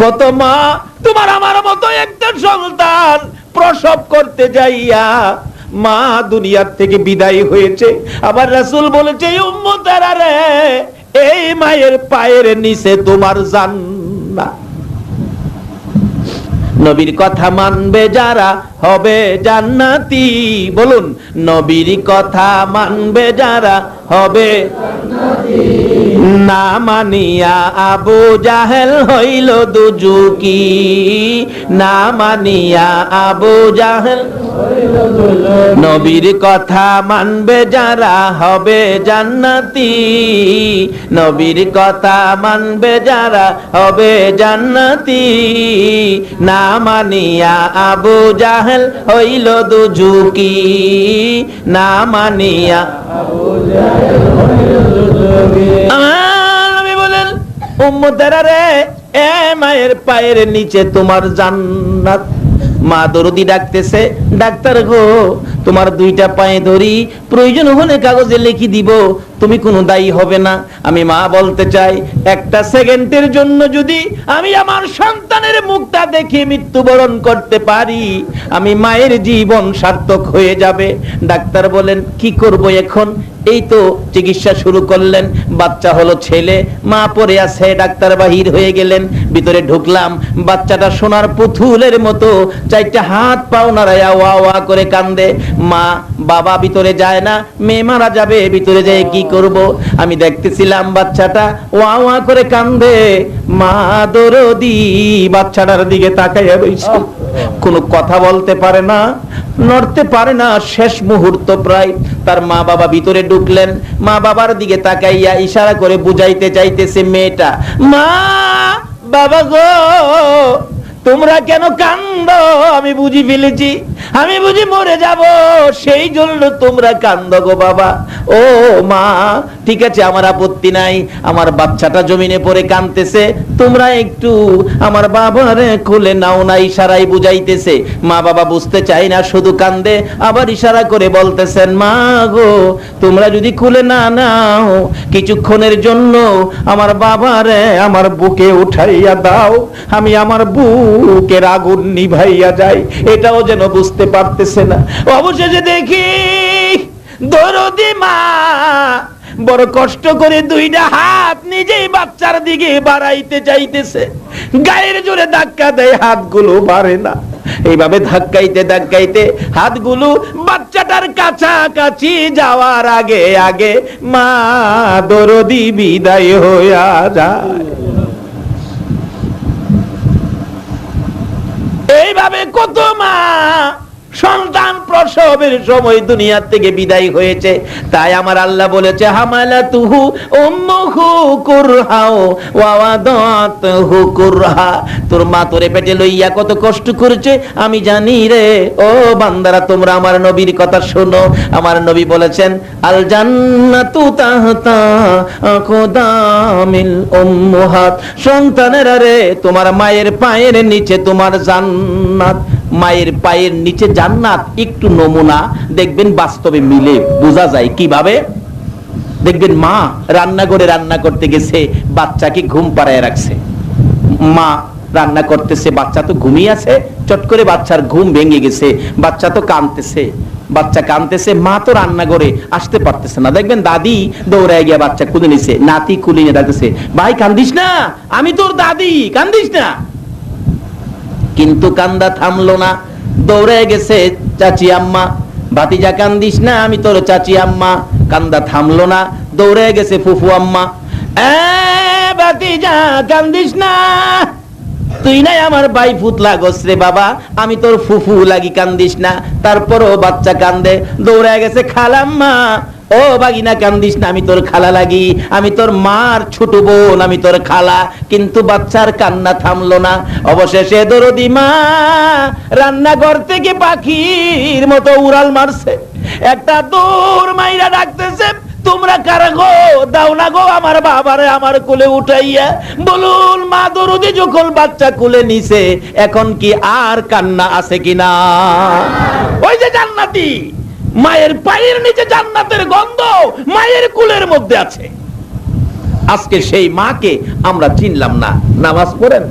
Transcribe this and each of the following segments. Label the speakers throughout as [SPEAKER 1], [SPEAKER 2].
[SPEAKER 1] কত মা, তোমার আমার মতো একটা সন্তান প্রসব করতে যাইয়া মা দুনিয়ার থেকে বিদায় হয়েছে। আবার রাসূল বলেছে এই মায়ের পায়ের নিচে তোমার জান্নাত। নবীর কথা মানবে যারা, হবে জান্নাতি। বলুন, নবীর কথা মানবে যারা, হবে না মানিয়া আবু জাহেল হইল দুজুকি না মানিয়া আবু জাহেল নবীর কথা মানবে যারা হবে জান্নাতি। নবীর কথা মানবে যারা হবে জান্নাতি। না মানিয়া আবু জাহেল হইল দুজুকি না মানিয়া আমার নবী বলেন মায়ের পায়ের নিচে তোমার জান্নাত। মা দরদি ডাকতেছে, ডাক্তার গো, তোমার দুইটা পায়ে ধরি, প্রয়োজন হলে কাগজে লিখি দিব, তুমি কোনো দায়ী হবে না। আমি মা বলতে চাই, একটা সেকেন্ডের জন্য যদি আমি আমার সন্তানের মুখটা দেখে মৃত্যুবরণ করতে পারি, আমি মায়ের জীবন সার্থক হয়ে যাবে। ডাক্তার বলেন, কি করব এখন? এই তো চিকিৎসা শুরু করলেন। বাচ্চা হলো ছেলে মা পড়ে আছে ডাক্তার বাহির হয়ে গেলেন। ভিতরে ঢুকলাম বাচ্চাটা সোনার পুতুলের মতো চারটা হাত পাও নাড়ায়া ওয়া ওয়া করে কান্দে। মা বাবা ভিতরে যায় না মেয়ে মারা যাবে ভিতরে যেয়ে কি করব? আমি দেখতেছিলাম বাচ্চাটা ওয়া ওয়া করে কান্দে। মা দরদি বাচ্চাটার দিকে তাকাইয়া রইছে কোনো কথা বলতে পারে না নড়তে পারে না শেষ মুহূর্ত প্রায়। তার মা বাবা ভিতরে ঢুকলেন। মা বাবার দিকে তাকাইয়া ইশারা করে বুঝাইতে চাইতেছে মেয়েটা, মা, বাবা গো তোমরা কেন কান্দ? আমি বুঝি ফেলেছি। আমি বুঝি মরে যাব। সেই জন্য তোমরা কান্দ গো বাবা। ও মা, ঠিক আছে, আমার আপত্তি নাই। আমার বাচ্চাটা জমিনে পড়ে কাঁদতেছে। তোমরা একটু আমার বাবারে খুলে নাও না ইশারাই বুঝাইতেছে। মা বাবা বুঝতে চাই না, শুধু কান্দে। আবার ইশারা করে বলতেছেন, মা গো, তোমরা যদি খুলে না নাও, কিছুক্ষণের জন্য আমার বাবারে আমার বুকে উঠাইয়া দাও। আমি আমার বুকের আগুন নিভাইয়া যাই এটাও যেন বুঝতে পারতেছে না। অবশেষে দেখি দরদি মা, বড় কষ্ট করে দুইটা হাত নিজেই বাচ্চার দিকে বাড়াইতে চাইতেছে। গায়ের জোরে ধাক্কা দেয়, হাতগুলো বাড়ে না। এইভাবে ধাক্কাইতে ধাক্কাইতে হাতগুলো বাচ্চাটার কাছাকাছি যাওয়ার আগে আগে মা দরদি বিদায় হইয়া যায় এইভাবে কত মা সন্তান সময় থেকে বিদায় হয়েছে। তাই আমার আল্লাহ বলেছে হামালা তুহু তোর মা তোরে পেটে লইয়া কত কষ্ট আমি জানি রে। ও বান্দারা, তোমরা আমার নবীর কথা শোনো। আমার নবী বলেছেন আল জান্নাতু তাহতা আকদামিল উম্মুহাত। সন্তানেরা রে, তোমার মায়ের পায়ের নিচে তোমার জান্নাত। মায়ের পায়ের নিচে জান্নাত একটু নমুনা, দেখবেন বাস্তবে মিলে। বোঝা যায় কীভাবে? দেখবেন মা রান্না করে রান্না করতে গেছে, বাচ্চাকে ঘুম পাড়ায় রাখছে। মা রান্না করতেছে, বাচ্চা তো ঘুমিয়ে আছে, চট করে বাচ্চার ঘুম ভেঙে গেছে, বাচ্চা তো কাঁদতেছে। বাচ্চা কাঁদতেছে, মা তো রান্না করে আসতে পারতেছে না। দেখবেন দাদি দৌড়ায় গিয়ে বাচ্চা কুলে নিছে, নাতি কুলে নিয়ে ডাকতেছে, ভাই, কান্দিস না? আমি তোর দাদি, কান্দিস না? কিন্তু কান্দা থামলো না। দৌড়ে গেছে চাচি আম্মা। ভাতিজা, কান্দিস না, আমি তোর চাচি আম্মা। কান্দা থামলো না, দৌড়ে গেছে ফুফু আম্মা। ভাতিজা, কান্দিস না। তুই নাই আমার ভাই ফুত লাগস রে বাবা। আমি তোর ফুফু লাগি কান্দিস না। তারপরও বাচ্চা কান্দে। দৌড়ে গেছে খালাম্মা। ও বাগিনা, কান্দিস না, আমি তোর খালা লাগি। আমি তোর মার ছোট বোন, আমি তোর খালা। কিন্তু বাচ্চার কান্না থামলো না। অবশেষে দরদি মা রান্নাঘর থেকে পাখির মতো উড়াল মারছে। একটা দৌড় মাইরা ডাকতেছে, তোমরা কারা গো? দাও না গো আমার বাবারে আমার কোলে উঠাইয়া। বলুন মা দরদি, যখন বাচ্চা কোলে নিছে, এখন কি আর কান্না আছে কিনা? ওই যে জান্নাতি! মায়ের পায়ের নিচে জান্নাতের গন্ধ মায়ের কুলের মধ্যে আছে। আজকে সেই মাকে আমরা চিনলাম না। নামাজ পড়েন,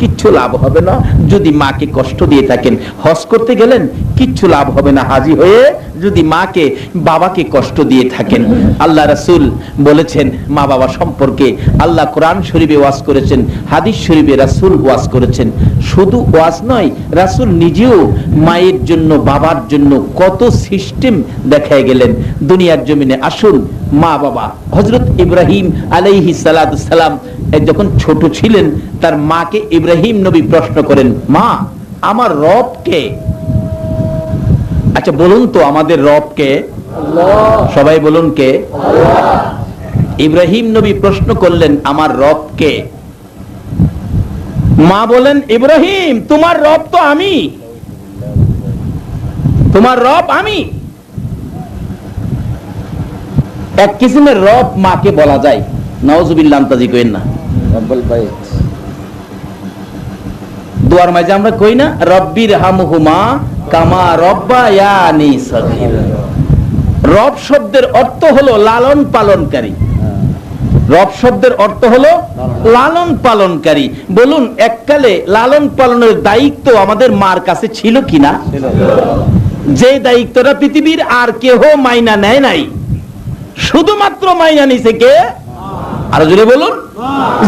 [SPEAKER 1] কিচ্ছু লাভ হবে না। যদি মাকে কষ্ট দিয়ে থাকেন, হজ করতে গেলেন কিচ্ছু লাভ হবে না হাজি হয়ে যদি মাকে, বাবাকে কষ্ট দিয়ে থাকেন। আল্লাহ রাসূল বলেছেন, মা বাবা সম্পর্কে আল্লাহ কোরআন শরীফে ওয়াজ করেছেন, হাদিস শরীফে রাসূল ওয়াজ করেছেন। শুধু ওয়াজ নয়, রাসূল নিজেও মায়ের জন্য, বাবার জন্য কত সিস্টেম দেখায় গেলেন। দুনিয়ার জমিনে আসুন, মা বাবা হজরত ইব্রাহিম আলাইহি সালাম যখন ছোট ছিলেন, তার মাকে ইব্রাহিম নবী প্রশ্ন করেন, মা, আমার রব কে? আচ্ছা বলুন তো আমাদের রব কে সবাই বলুন কে? ইব্রাহিম নবী প্রশ্ন করলেন আমার রব কে? মা বলেন ইব্রাহিম তোমার রব তো আমি। তোমার রব আমি। এক কিসিমের রব মাকে বলা যায়। নওয়াজুবিল্লাহ তাজি কইন না। দুয়ার মাঝে আমরা কই না? রব্বির হামহুমা কামা রব্বা ইয়ানি রব শব্দের অর্থ হলো লালন পালনকারী। রব শব্দের অর্থ হলো লালন পালনকারী। বলুন, এককালে লালন পালনের দায়িত্ব আমাদের মার কাছে ছিল কিনা? যে দায়িত্বটা পৃথিবীর আর কেহ মাইনা নেয় নাই। শুধুমাত্র মাইনা নিছে কে? আরও জোরে বলুন।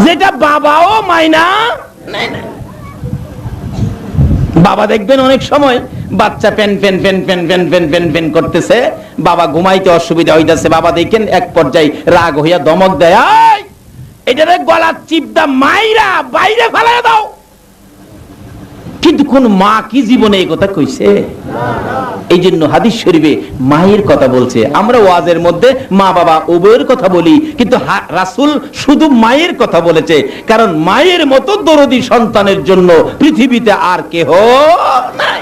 [SPEAKER 1] যেটা বাবাও মাইনা নেয় না বাবা দেখবেন অনেক সময় বাচ্চা pen pen pen pen pen pen pen pen করতেছে। বাবা ঘুমাইতে অসুবিধা হইতাছে। বাবা দেখেন এক পর্যায়ে রাগ হইয়া দমক দেয় "এই, এটারে গলা চিপদা মাইরা বাইরে ফেলায় দাও। কিন্তু কোন মা কি জীবনে এই কথা কইছে? এই জন্য হাদিস শরীফে মায়ের কথা বলছে। আমরা ওয়াজের মধ্যে মা বাবা উভয়ের কথা বলি কিন্তু রাসূল শুধু মায়ের কথা বলেছে। কারণ মায়ের মতো দরদি সন্তানের জন্য পৃথিবীতে আর কেহ নাই।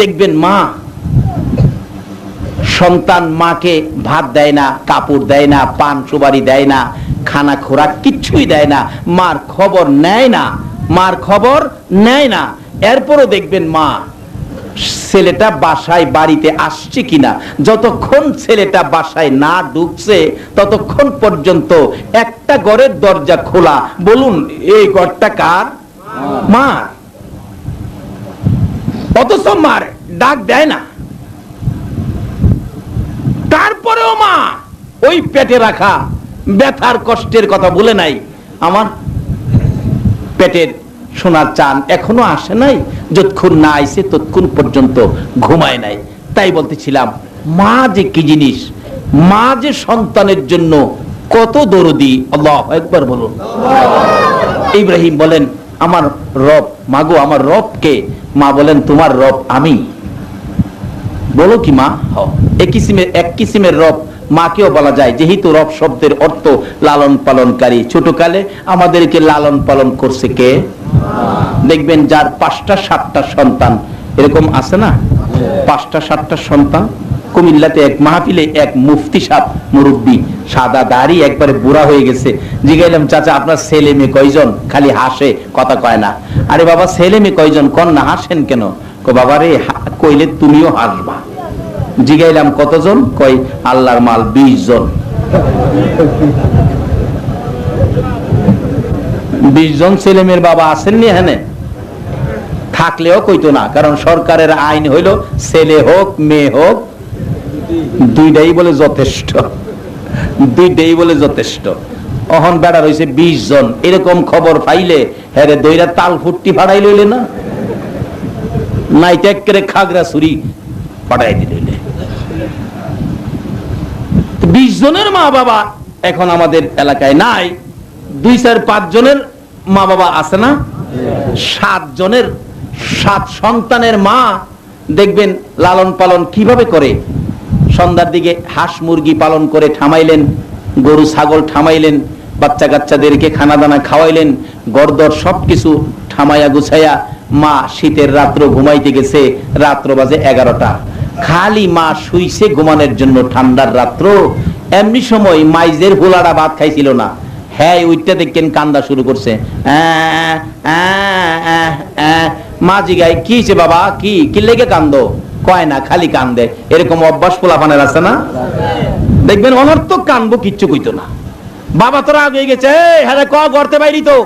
[SPEAKER 1] দেখবেন মা, সন্তান মাকে ভাত দেয় না, কাপড় দেয় না, পান সুবারি দেয় না, খানা খোরাক কিচ্ছুই দেয় না, মার খবর নেয় না, মার খবর নেয় না। এরপরও দেখবেন মা, ছেলেটা বাসায় বাড়িতে আসছে কিনা, যতক্ষণ ছেলেটা বাসায় না ঢুকছে, ততক্ষণ পর্যন্ত একটা ঘরের দরজা খোলা। বলুন, এই ঘরটা কার? মার। অথচ মার, ডাক দেয় না। তারপরেও মা, ওই পেটে রাখা ব্যথার কষ্টের কথা বলে নাই। আমার পেটের সোনার চান এখনও আসে নাই, যতক্ষণ না আইসে ততক্ষণ পর্যন্ত ঘুমায় নাই। তাই বলতেছিলাম, মা যে কি জিনিস, মা যে সন্তানের জন্য কত দরদি, আল্লাহ একবার বলুন। ইব্রাহিম বলেন আমার রব মাগো আমার রব কে মা বলেন, তোমার রব আমি। বলো কি মা? হ এক কিসিমের এক কিসিমের রব, মাকেও বলা যায়, যেহেতু রব শব্দের অর্থ লালন পালনকারী। ছোটকালে আমাদেরকে লালন পালন করছে কে? দেখবেন যার পাঁচটা সাতটা সন্তান। এরকম আছে না? পাঁচটা সাতটা সন্তান? কুমিল্লাতে এক মাহফিলে এক মুফতি সাহ, মুরব্বী। সাদা দাড়ি, একবারে বুড়া হয়ে গেছে। জিগাইলাম, চাচা, আপনার ছেলে মেয়ে কয়জন? খালি হাসে, কথা কয় না। আরে বাবা, ছেলে মেয়ে কয়জন? কন না, হাসেন কেন? বাবা রে কইলে তুমিও হাসবা। জিগাইলাম, কতজন? কয়, আল্লাহর মাল বিশ জন। বিশ জন ছেলে মেয়ের বাবা আসেননি এখানে? থাকলেও কইতো না, কারণ সরকারের আইন হইল, ছেলে হোক, মেয়ে হোক দুইটাই বলে যথেষ্ট। দুইটাই বলে যথেষ্ট। অহন বেড়া রয়েছে বিশ জন। এরকম খবর পাইলে হ্যাঁ দইরা তাল ফুটটি ফাড়াই লইলে না? নাই করে খাগড়া ছুরি দিলে বিশ জনের মা বাবা এখন আমাদের এলাকায় নাই। দুই চার পাঁচ জনের মা বাবা আছে না? সাত জনের, সাত সন্তানের মা। দেখবেন লালন পালন কীভাবে করে? সন্ধ্যার দিকে হাঁস মুরগি পালন করে ঠামাইলেন গরু, ছাগল ঠামাইলেন বাচ্চা কাচ্চাদেরকে খানা দানা খাওয়াইলেন গরদর সবকিছু ঠামাইয়া গুছাইয়া মা শীতের রাত্র ঘুমাইতে গেছে, রাত্র বাজে এগারোটা। খালি মা শুইছে ঘুমানোর জন্য ঠান্ডার রাত্র, এমনি সময় মাইজের হোলাটা ভাত খাইছিল না। হ্যাঁ ওইটা দেখেন কান্দা শুরু করছে। মা জিগাই কি বাবা? কি? কি লেগে কান্দো? কয় না খালি কান্দে। এরকম অভ্যাস পোলাপানের আছে না? দেখবেন অনর্থক কানবো কিচ্ছু কইতো না। বাবা তোরা আগে গেছে "এই, হ্যাঁ ক গড়তে বাইরি তো?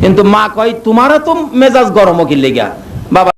[SPEAKER 1] কিন্তু মা কয় তোমারও তো মেজাজ গরম কি লেগা? বাবা